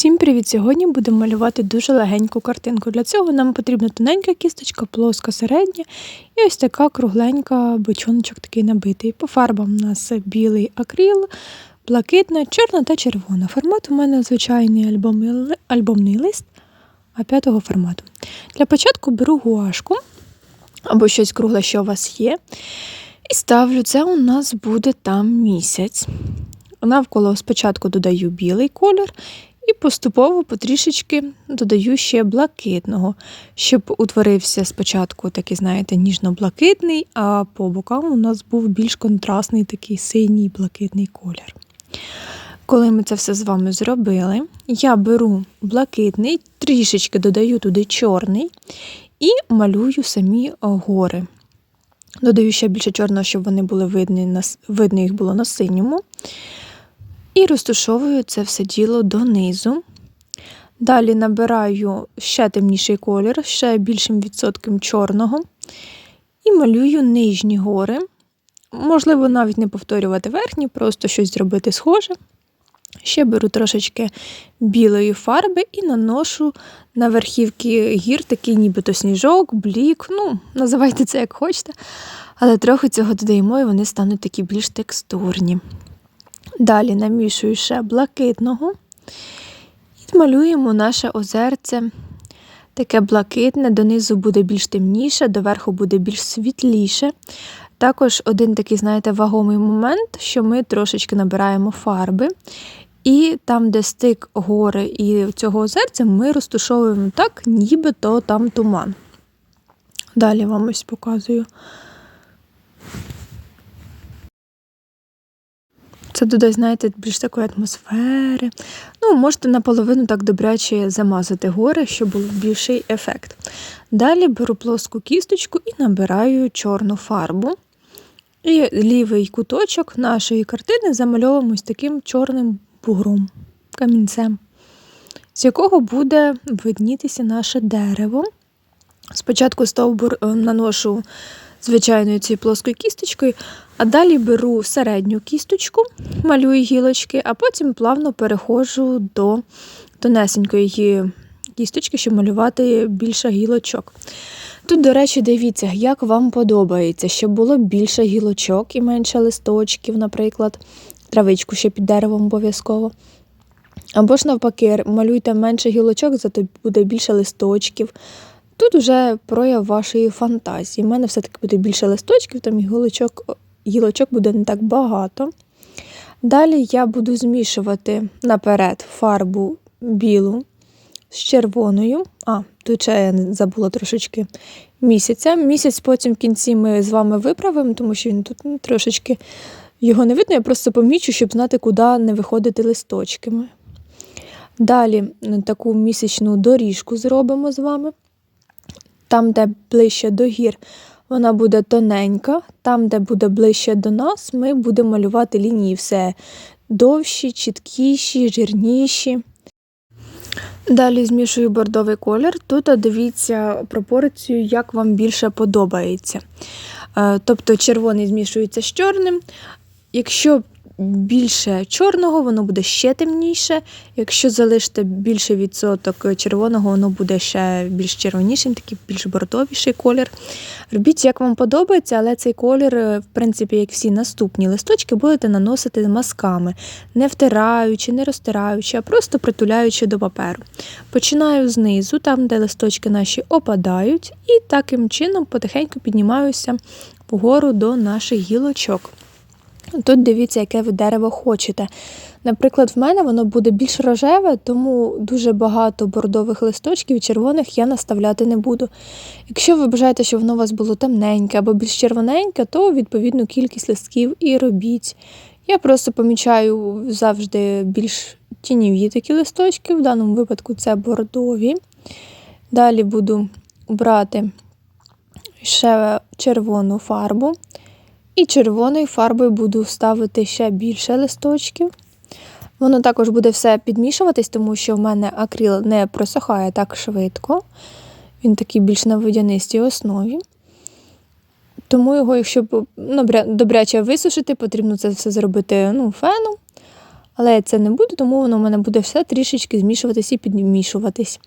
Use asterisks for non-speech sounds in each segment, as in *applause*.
Всім привіт! Сьогодні будемо малювати дуже легеньку картинку. Для цього нам потрібна тоненька кісточка, плоска середня і ось така кругленька бичоночок такий набитий. По фарбам у нас білий акрил, блакитна, чорна та червона. Формат у мене звичайний альбомний, альбомний лист А5 формату. Для початку беру гуашку або щось кругле, що у вас є. І ставлю, це у нас буде там місяць. Навколо спочатку додаю білий колір і поступово потрішечки додаю ще блакитного, щоб утворився спочатку такий, знаєте, ніжно-блакитний, а по бокам у нас був більш контрастний такий синій блакитний колір. Коли ми це все з вами зробили, я беру блакитний, трішечки додаю туди чорний і малюю самі гори. Додаю ще більше чорного, щоб вони були видні, видно їх було на синьому. І розташовую це все діло донизу. Далі набираю ще темніший колір, ще більшим відсотком чорного. І малюю нижні гори. Можливо, навіть не повторювати верхні, просто щось зробити схоже. Ще беру трошечки білої фарби і наношу на верхівки гір такий нібито сніжок, блік, ну, називайте це як хочете. Але трохи цього додаємо, і вони стануть такі більш текстурні. Далі намішую ще блакитного і малюємо наше озерце. Таке блакитне, донизу буде більш темніше, доверху буде більш світліше. Також один такий, знаєте, вагомий момент, що ми трошечки набираємо фарби. І там, де стик гори і цього озерця, ми розташовуємо так, нібито там туман. Далі вам ось показую. Це додає, знаєте, більш такої атмосфери. Ну, можете наполовину так добряче замазати гори, щоб був більший ефект. Далі беру плоску кісточку і набираю чорну фарбу. І лівий куточок нашої картини замальовуємо ось таким чорним бугром, камінцем, з якого буде виднітися наше дерево. Спочатку стовбур е, наношу звичайною цією плоскою кісточкою, а далі беру середню кісточку, малюю гілочки, а потім плавно переходжу до тонесенької кісточки, щоб малювати більше гілочок. Тут, до речі, дивіться, як вам подобається, щоб було більше гілочок і менше листочків, наприклад, травичку ще під деревом обов'язково. Або ж навпаки, малюйте менше гілочок, зато буде більше листочків. Тут вже прояв вашої фантазії. У мене все-таки буде більше листочків, там гілочок, гілочок буде не так багато. Далі я буду змішувати наперед фарбу білу з червоною. А, тут ще я забула трошечки місяця. Місяць потім в кінці ми з вами виправимо, тому що він тут ну, трошечки його не видно, я просто помічу, щоб знати, куди не виходити листочками. Далі таку місячну доріжку зробимо з вами. Там, де ближче до гір, вона буде тоненька, там, де буде ближче до нас, ми будемо малювати лінії все довші, чіткіші, жирніші. Далі змішую бордовий колір. Тут дивіться пропорцію, як вам більше подобається. Е, тобто червоний змішується з чорним. Якщо більше чорного, воно буде ще темніше. Якщо залишите більше відсоток червоного, воно буде ще більш червонішим, такий більш бордовіший колір. Робіть, як вам подобається, але цей колір, е, в принципі, як всі наступні листочки, будете наносити мазками, не втираючи, не розтираючи, а просто притуляючи до паперу. Починаю знизу, там, де листочки наші опадають, і таким чином потихеньку піднімаюся вгору до наших гілочок. Тут дивіться, яке ви дерево хочете. Наприклад, в мене воно буде більш рожеве, тому дуже багато бордових листочків червоних я наставляти не буду. Якщо ви бажаєте, щоб воно у вас було темненьке або більш червоненьке, то відповідну кількість листків і робіть. Я просто помічаю завжди більш тіньові такі листочки, в даному випадку це бордові. Далі буду брати ще червону фарбу. І червоною фарбою буду ставити ще більше листочків. Воно також буде все підмішуватись, тому що в мене акрил не просохає так швидко. Він такий більш на водянистій основі. Тому його, якщо добряче висушити, потрібно це все зробити ну, феном. Але я це не буду, тому воно в мене буде все трішечки змішуватись і підмішуватись.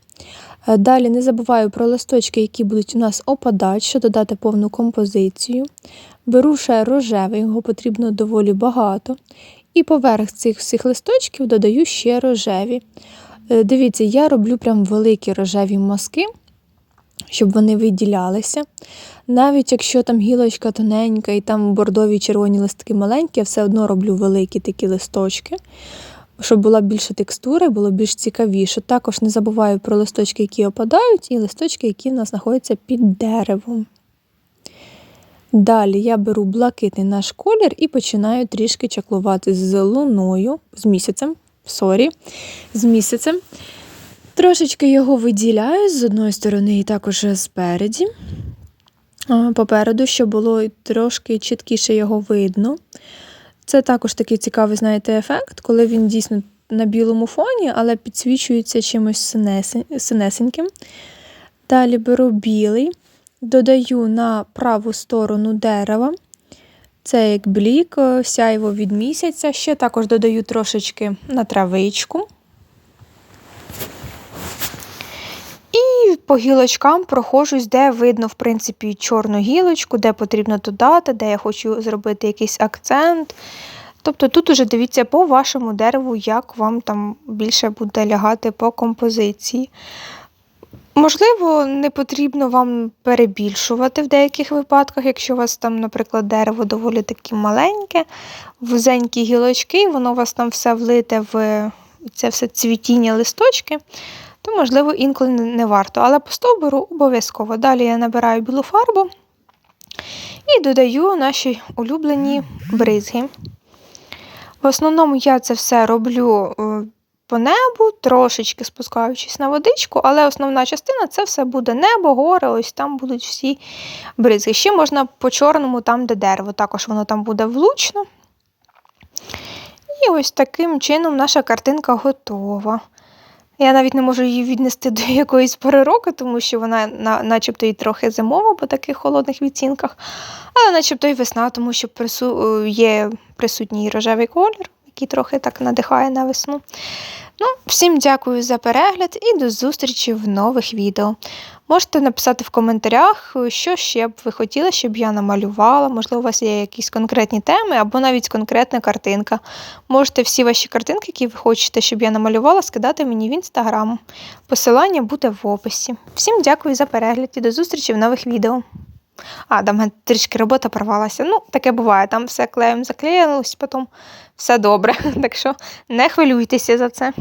Е, Далі не забуваю про листочки, які будуть у нас опадати, щоб додати повну композицію. Беру ще рожевий, його потрібно доволі багато. І поверх цих всіх листочків додаю ще рожеві. Е, Дивіться, я роблю прям великі рожеві мазки, щоб вони виділялися. Навіть якщо там гілочка тоненька і там бордові червоні листки маленькі, я все одно роблю великі такі листочки, щоб була більша текстура, було більш цікавіше. Також не забуваю про листочки, які опадають, і листочки, які в нас знаходяться під деревом. Далі я беру блакитний наш колір і починаю трішки чаклувати з луною, з місяцем, сорі, з місяцем. Трошечки його виділяю з одної сторони і також спереді, попереду, щоб було трошки чіткіше його видно. Це також такий цікавий, знаєте, ефект, коли він дійсно на білому фоні, але підсвічується чимось синесеньким. Далі беру білий, додаю на праву сторону дерева. Це як блік, сяйво від місяця. Ще також додаю трошечки на травичку. І по гілочкам прохожусь, де видно, в принципі, чорну гілочку, де потрібно додати, де я хочу зробити якийсь акцент. Тобто тут уже дивіться по вашому дереву, як вам там більше буде лягати по композиції. Можливо, не потрібно вам перебільшувати в деяких випадках, якщо у вас там, наприклад, дерево доволі таке маленьке, вузенькі гілочки, воно у вас там все влите в це все цвітіння листочки, то, можливо, інколи не- варто. Але по стовбуру обов'язково. Далі я набираю білу фарбу і додаю наші улюблені бризги. В основному я це все роблю е, по небу, трошечки спускаючись на водичку, але основна частина це все буде небо, гори, ось там будуть всі бризги. Ще можна по чорному, там, де дерево, також воно там буде влучно. І ось таким чином наша картинка готова. Я навіть не можу її віднести до якоїсь пори року, тому що вона на, начебто і трохи зимова по таких холодних відцінках, але начебто і весна, тому що прису... е, є присутній рожевий колір, який трохи так надихає на весну. Ну, всім дякую за перегляд і до зустрічі в нових відео. Можете написати в коментарях, що ще б ви хотіли, щоб я намалювала. Можливо, у вас є якісь конкретні теми або навіть конкретна картинка. Можете всі ваші картинки, які ви хочете, щоб я намалювала, скидати мені в інстаграм. Посилання буде в описі. Всім дякую за перегляд і до зустрічі в нових відео. А, там трішки робота порвалася. Ну, таке буває, там все клеєм заклеїлось, потім все добре. *laughs* Так що не хвилюйтеся за це.